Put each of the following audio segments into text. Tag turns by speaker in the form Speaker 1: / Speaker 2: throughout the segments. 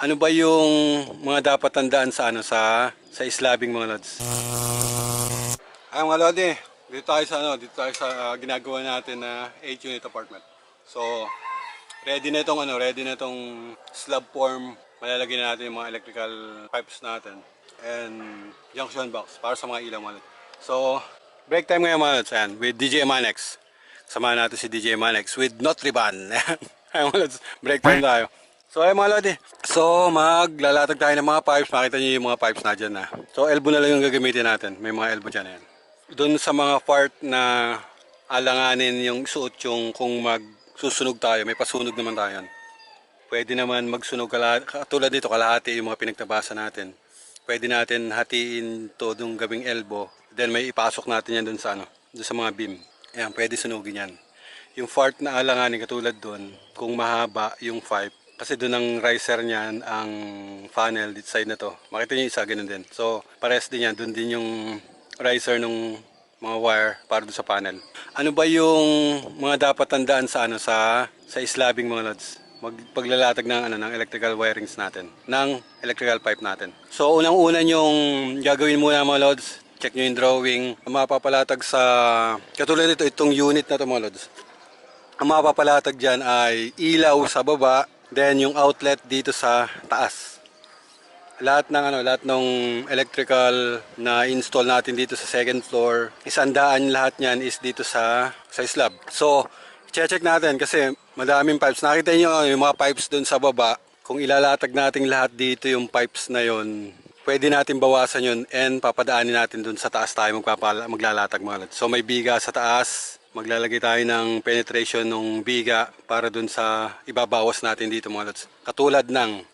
Speaker 1: Ano ba yung mga dapat tandaan sa ano sa sa islabing mga lods? Ay mga lodi, dito tayo sa ano, dito tayo sa ah, ginagawa natin na 8 unit apartment. So, ready na itong ano, ready na itong slab form. Malalagay na natin yung mga electrical pipes natin and junction box para sa mga ilaw mga lods. So, break time ngayon mga lods, ayan, with DJ Manex. Samahan natin si DJ Manex with Not Riban. Ayan mga lods, break time tayo. So ay mga lodi, so maglalatag tayo ng mga pipes, makita niyo yung mga pipes na dyan na. So elbow na lang yung gagamitin natin, may mga elbow dyan na yan. Doon sa mga part na alanganin yung suot yung kung magsusunog tayo, may pasunog naman tayo yan. Pwede naman magsunog kala, katulad dito, kalahati yung mga pinagtabasa natin. Pwede natin hatiin to dung gabing elbow, then may ipasok natin yan doon sa ano, doon sa mga beam. Ayan, pwede sunugin yan. Yung part na alanganin katulad doon, kung mahaba yung pipe, kasi doon ang riser niyan, ang funnel dito side na to. Makita niyo isa ganun din. So, pares din yan. Doon din yung riser ng mga wire para doon sa panel. Ano ba yung mga dapat tandaan sa ano sa sa islabing mga lods? Mag, paglalatag ng ano ng electrical wirings natin, ng electrical pipe natin. So, unang-una yung gagawin muna mga lods, check nyo yung drawing. Ang mapapalatag sa katulad nito itong unit na to mga lods. Ang mapapalatag dyan ay ilaw sa baba, then yung outlet dito sa taas. Lahat ng ano, lahat ng electrical na install natin dito sa second floor, isandaan lahat niyan is dito sa sa slab. So, check natin kasi madaming pipes. Nakita niyo ano, yung mga pipes doon sa baba. Kung ilalatag natin lahat dito yung pipes na yon, pwede natin bawasan yun and papadaanin natin doon sa taas tayo magpapala, maglalatag mga lods. So may biga sa taas, maglalagay tayo ng penetration ng biga para doon sa ibabawas natin dito mga lods. Katulad ng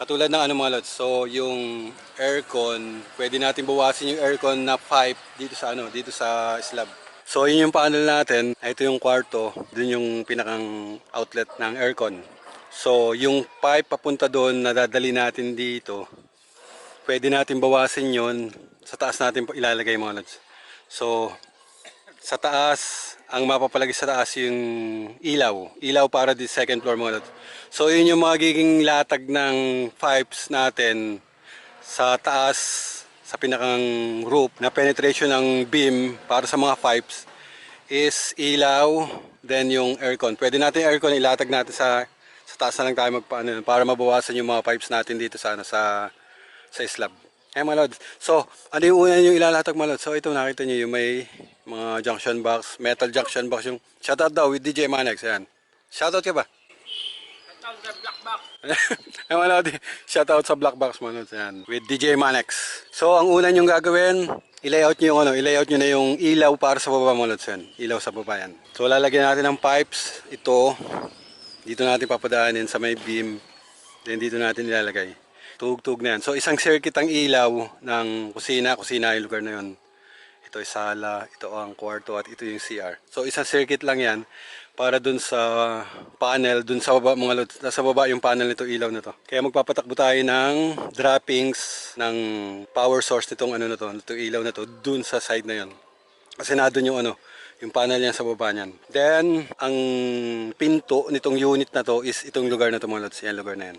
Speaker 1: katulad ng ano mga lods. So yung aircon, pwede natin bawasin yung aircon na pipe dito sa ano, dito sa slab. So yun yung panel natin. Ito yung kwarto, dun yung pinakang outlet ng aircon. So yung pipe papunta doon na dadali natin dito, pwede natin bawasin yon sa taas natin ilalagay mga lods. So, sa taas, ang mapapalagay sa taas yung ilaw. Ilaw para di second floor mga lods. So, yun yung magiging latag ng pipes natin sa taas, sa pinakang roof na penetration ng beam para sa mga pipes is ilaw, then yung aircon. Pwede natin aircon ilatag natin sa sa taas na lang tayo magpaano para mabawasan yung mga pipes natin dito sa ano, sa sa slab. Eh mga lods. So, ano yung una yung ilalatag mga lods? So, ito nakita niyo yung may mga junction box, metal junction box yung shoutout daw with DJ Manex. Ayan. Shoutout ka ba? Ay mga lods, shoutout sa black box mga lods. Ayan. With DJ Manex. So, ang una yung gagawin, i-layout nyo yung ano, i-layout nyo na yung ilaw para sa baba mga lods. Yan. Ilaw sa baba yan. So, lalagyan natin ng pipes. Ito, dito natin papadaanin sa may beam. Then dito natin ilalagay. Tugtog na yan. So isang circuit ang ilaw ng kusina. Kusina yung lugar na yun. Ito ay sala, ito ang kwarto at ito yung CR. So isang circuit lang yan para dun sa panel, dun sa baba mga lods. Sa baba yung panel nito, ilaw na to. Kaya magpapatakbo tayo ng droppings ng power source nitong ano na to, nitong ilaw na to, dun sa side na yun. Kasi na dun yung ano, yung panel niya sa baba niyan. Then, ang pinto nitong unit na to is itong lugar na to mga lods. Yan, lugar na yan.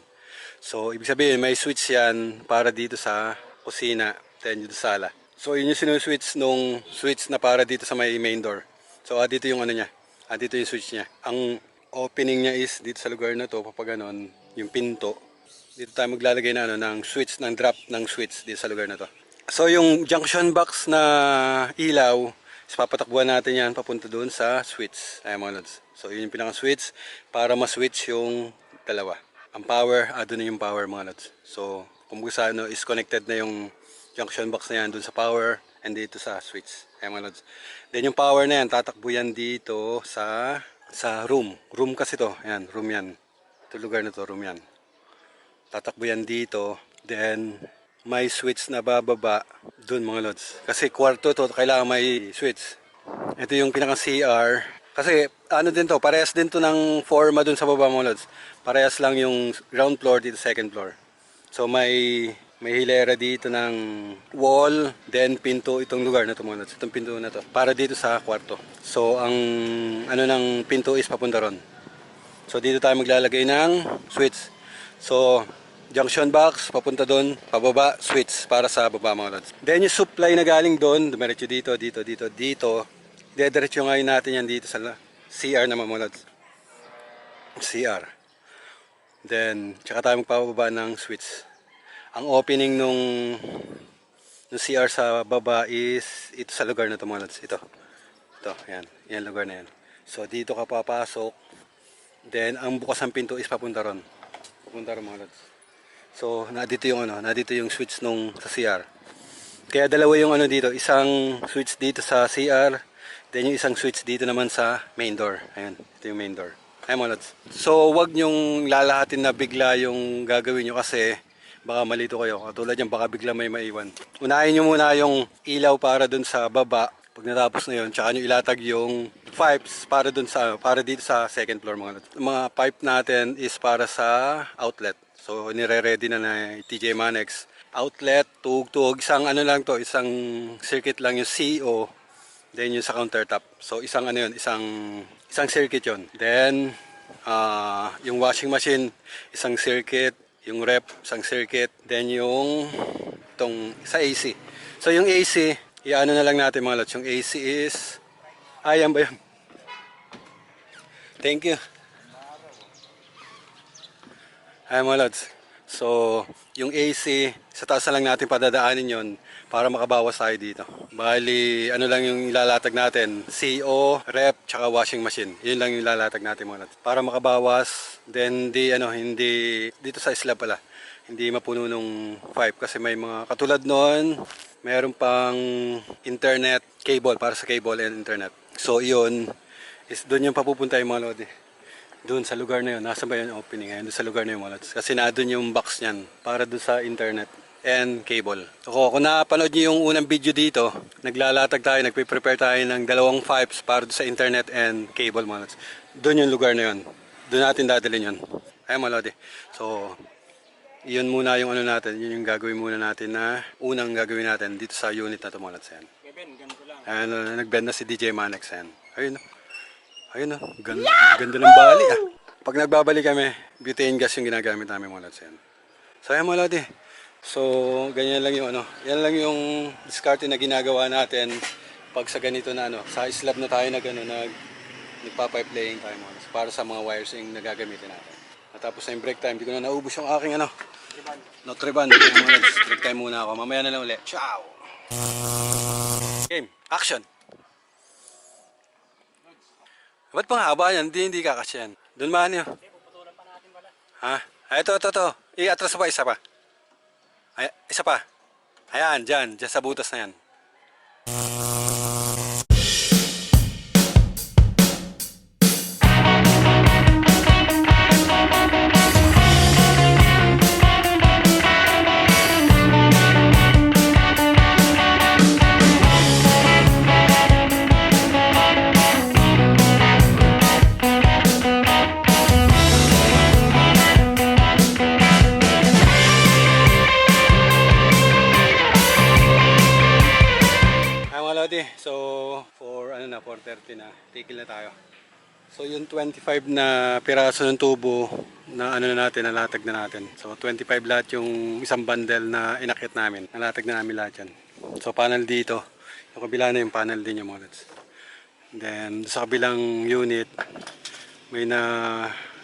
Speaker 1: So, ibig sabihin, may switch yan para dito sa kusina, then dito sa sala. So, yun yung sinuswitch nung switch na para dito sa may main door. So, ah, dito yung ano niya. Ah, dito yung switch niya. Ang opening niya is dito sa lugar na to, kapag yung pinto. Dito tayo maglalagay na ano, ng switch, ng drop ng switch dito sa lugar na to. So, yung junction box na ilaw, is papatakbuhan natin yan papunta doon sa switch. Ayan mga lods. So, yun yung pinaka-switch para ma-switch yung dalawa. Ang power, ah, doon yung power mga lods. So, kung sa ano, is connected na yung junction box na yan doon sa power and dito sa switch. Ayan mga lods. Then yung power na yan, tatakbo yan dito sa sa room. Room kasi to. Ayan, room yan. Ito lugar na to, room yan. Tatakbo yan dito. Then, may switch na bababa doon mga lods. Kasi kwarto to, kailangan may switch. Ito yung pinaka CR. Kasi ano din to, parehas din to ng forma doon sa baba mga lods. Parehas lang yung ground floor dito second floor. So may may hilera dito ng wall, then pinto itong lugar na to mga lods. Itong pinto na to. Para dito sa kwarto. So ang ano ng pinto is papunta ron. So dito tayo maglalagay ng switch. So junction box, papunta doon, pababa, switch para sa baba mga lods. Then yung supply na galing doon, dumiretso dito, dito, dito, dito. Dediretso ngayon natin yan dito sa CR naman mga lods. CR. Then, tsaka tayo magpapababa ng switch. Ang opening nung, nung CR sa baba is ito sa lugar na lods. Ito. Ito, yan. Yan lugar na yan. So, dito ka papasok. Then, ang bukas ng pinto is papunta ron. Papunta ron mga lods. So, nadito yung ano, nadito yung switch nung sa CR. Kaya dalawa yung ano dito, isang switch dito sa CR, then yung isang switch dito naman sa main door. Ayan, ito yung main door. Ayan mga lods. So, wag nyong lalahatin na bigla yung gagawin nyo kasi baka malito kayo. Katulad yan, baka bigla may maiwan. Unahin nyo muna yung ilaw para dun sa baba. Pag natapos na yun, tsaka nyo ilatag yung pipes para dun sa, para dito sa second floor mga lods. Mga pipe natin is para sa outlet. So, nire-ready na na TJ Manex. Outlet, tug-tug, isang ano lang to, isang circuit lang yung CO, then yung sa countertop. So, isang ano yun, isang, isang circuit yun. Then, ah yung washing machine, isang circuit, yung rep, isang circuit, then yung tong sa AC. So, yung AC, iano na lang natin mga lots. Yung AC is, ayan ba yun? Thank you. Ay mga lods. So, yung AC, sa taas na lang natin padadaanin yon para makabawas tayo dito. Bali, ano lang yung ilalatag natin? CO, rep, tsaka washing machine. Yun lang yung ilalatag natin lods. Para makabawas, then di, ano, hindi, dito sa slab pala, hindi mapuno nung pipe kasi may mga katulad noon, mayroon pang internet cable para sa cable and internet. So, yun, is doon yung papupunta yung mga lodi doon sa lugar na yun, nasa ba yun opening ngayon, doon sa lugar na yun mga lods. Kasi na doon yung box niyan para doon sa internet and cable. Ako, kung napanood niyo yung unang video dito, naglalatag tayo, nagpe-prepare tayo ng dalawang pipes para sa internet and cable mga lods. Doon yung lugar na yun. Doon natin dadalhin yun. Ayun mga lodi. So, yun muna yung ano natin, yun yung gagawin muna natin na unang gagawin natin dito sa unit na ito mga lods. Ayan. Ayan, uh, nag-bend na si DJ Manex. Ayan. Ayun. oh. Ayun na. Ganda, ganda ng bali ah. Pag nagbabalik kami, butane gas yung ginagamit namin mga lods. Ayan. So ayan mga lodi. So ganyan lang yung ano. Yan lang yung discarte na ginagawa natin pag sa ganito na ano. Sa slab na tayo nag ano, nag, nagpa-pipe laying tayo lods. Para sa mga wires yung nagagamitin natin. Natapos na yung break time. Hindi ko na naubos yung aking ano.
Speaker 2: Iban.
Speaker 1: Not riban. Kaya mga lods, break time muna ako. Mamaya na lang ulit. Ciao! Game. Action! Ba't pang haba yan? Hindi, hindi kakasyan. Doon man yun. Ha? Ay, ito, ito, ito. I-atras pa, isa pa. Ay, isa pa. Ayan, dyan. Dyan sa butas na yan. Ay mga lodi, so for ano na, 4.30 na, tigil na tayo. So yung 25 na piraso ng tubo na ano na natin, nalatag na natin. So 25 lahat yung isang bundle na inakit namin. Nalatag na namin lahat yan. So panel dito, yung kabila na yung panel din yung mga. Then sa kabilang unit, may na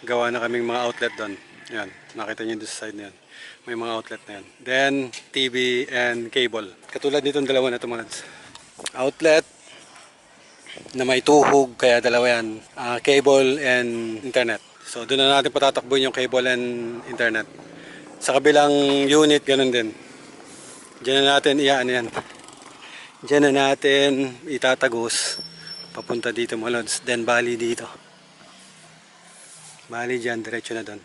Speaker 1: gawa na kaming mga outlet doon. Yan, nakita niyo doon side na yan. May mga outlet na yan. Then, TV and cable. Katulad nitong dalawa na lods. Outlet na may tuhog, kaya dalawa yan. Ah, cable and internet. So, doon na natin patatakbuhin yung cable and internet. Sa kabilang unit, ganun din. Diyan na natin iyaan yan. Diyan na natin itatagos. Papunta dito mga lods. Then, bali dito. Bali dyan, diretso na doon.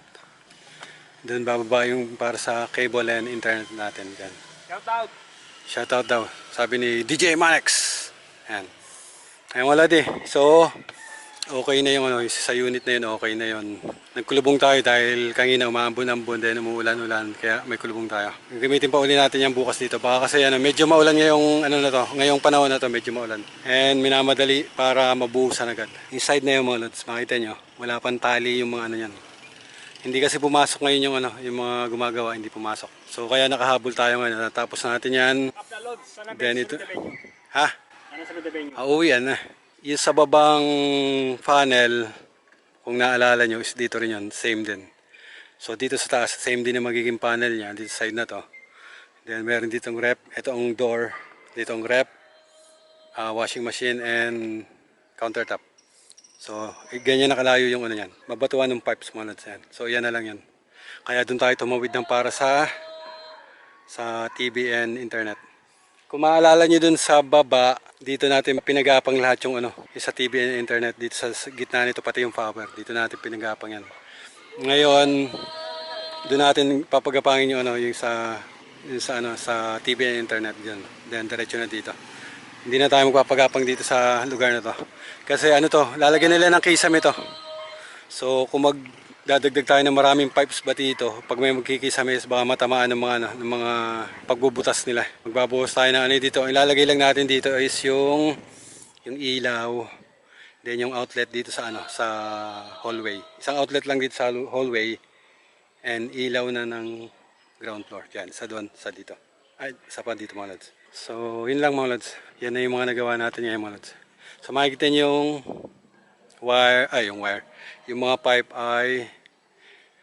Speaker 1: Doon bababa yung para sa cable and internet natin dyan.
Speaker 2: Shout out.
Speaker 1: Shoutout daw. Sabi ni DJ Manex. Ayan. Ayun wala di. So, okay na yung ano, sa unit na yun, okay na yun. Nagkulubong tayo dahil kanina umambon-ambon din, umuulan-ulan, kaya may kulubong tayo. Gamitin pa uli natin yan bukas dito. Baka kasi ano, medyo maulan ngayong ano na to, ngayong panahon na to, medyo maulan. And minamadali para mabuhusan agad. Yung na yung mga lods, makita nyo, wala pang tali yung mga ano yan. Hindi kasi pumasok ngayon yung ano, yung mga gumagawa, hindi pumasok. So kaya nakahabol tayo ngayon. Natapos natin yan.
Speaker 2: Sa venue.
Speaker 1: Ha?
Speaker 2: Ano sa venue?
Speaker 1: Auwi yan na. Yung sa babang funnel, kung naalala nyo, is dito rin yun. Same din. So dito sa taas, same din ang magiging panel niya. Dito sa side na to. Then meron ditong rep. Ito ang door. Dito ang rep. ah, washing machine and countertop. So, eh, ganyan nakalayo yung ano yan. Mabatuan ng pipes mo yan. So, yan na lang yan. Kaya doon tayo tumawid ng para sa sa and internet. Kung maalala nyo dun sa baba, dito natin pinagapang lahat yung ano, sa and internet. Dito sa gitna nito pati yung power. Dito natin pinagapang yan. Ngayon, doon natin papagapangin yung ano, yung sa yung sa ano sa and internet diyan. Then diretso na dito. Hindi na tayo magpapagapang dito sa lugar na to. Kasi ano to, lalagyan nila ng kisame ito. So kung magdadagdag tayo ng maraming pipes ba dito, pag may magkikisame, baka matamaan ng mga ano, ng mga pagbubutas nila. Magbabawas tayo ng ano dito. Ang ilalagay lang natin dito is yung yung ilaw, then yung outlet dito sa ano, sa hallway. Isang outlet lang dito sa hallway and ilaw na ng ground floor dyan, sa doon, sa dito. Ay, sa pa dito mga lods. So, yun lang mga lods. Yan na yung mga nagawa natin ngayon mga lods. So, makikita nyo yung wire, ay yung wire. Yung mga pipe ay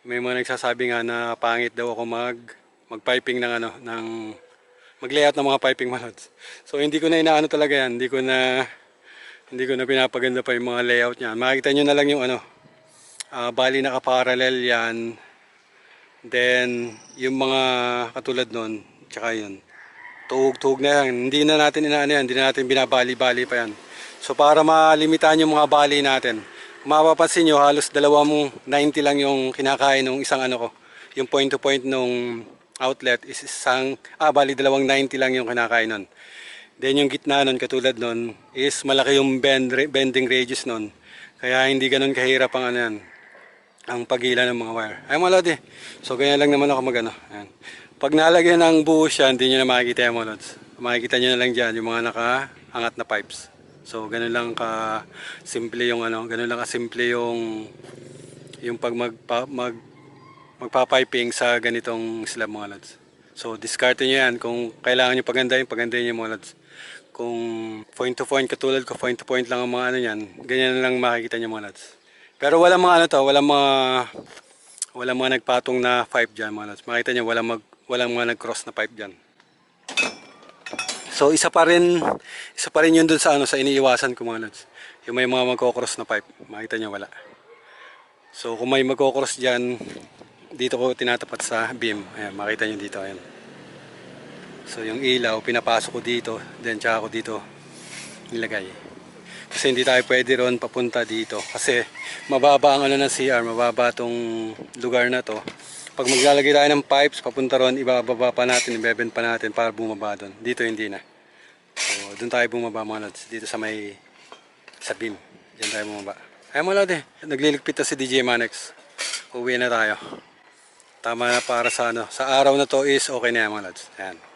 Speaker 1: may mga nagsasabi nga na pangit daw ako mag mag-piping ng ano, ng mag-layout ng mga piping mga lods. So, hindi ko na inaano talaga yan. Hindi ko na hindi ko na pinapaganda pa yung mga layout niya. Makikita nyo na lang yung ano, ah, bali nakaparallel yan. Then, yung mga katulad nun, tsaka yun, tuhog-tuhog na yan. Hindi na natin inaano yan, hindi na natin binabali-bali pa yan. So, para malimitan yung mga bali natin, mapapansin nyo, halos dalawang 90 lang yung kinakain ng isang ano ko. Yung point-to-point nung outlet is isang, ah, bali dalawang 90 lang yung kinakain nun. Then yung gitna nun, katulad nun, is malaki yung bend, bending radius nun. Kaya hindi ganun kahirap ang ano yan, ang pagila ng mga wire. Ay mga lodi. So ganyan lang naman ako magano. Ayan. Pag nalagyan ng buo siya, hindi nyo na makikita yung mga lods. Makikita nyo na lang dyan yung mga nakaangat na pipes. So ganun lang ka simple yung ano, ganun lang ka simple yung yung pag magpa, mag magpa-piping sa ganitong slab mga lods. So discard nyo yan kung kailangan nyo pagandahin, pagandahin nyo mga lods. Kung point to point katulad ko, point to point lang ang mga ano yan, ganyan lang makikita nyo mga lods. Pero walang mga ano to, walang mga walang mga nagpatong na pipe diyan mga lods. Makita niyo walang mag walang mga nag-cross na pipe diyan. So isa pa rin isa pa rin 'yun dun sa ano sa iniiwasan ko mga lods. Yung may mga magko-cross na pipe, makita niyo wala. So kung may magko-cross diyan, dito ko tinatapat sa beam. Ayan, makita niyo dito ayan. So yung ilaw pinapasok ko dito, then tsaka ko dito nilagay. Kasi hindi tayo pwede ron papunta dito. Kasi mababa ang ano ng CR, mababa tong lugar na to. Pag maglalagay tayo ng pipes, papunta ron, ibababa pa natin, ibeben pa natin para bumaba doon. Dito hindi na. So, doon tayo bumaba mga lods. Dito sa may, sa beam. Diyan tayo bumaba. Ay mga lods eh, nagliligpit na si DJ Manex. Uwi na tayo. Tama na para sa ano. Sa araw na to is okay na yan mga lods. Ayan.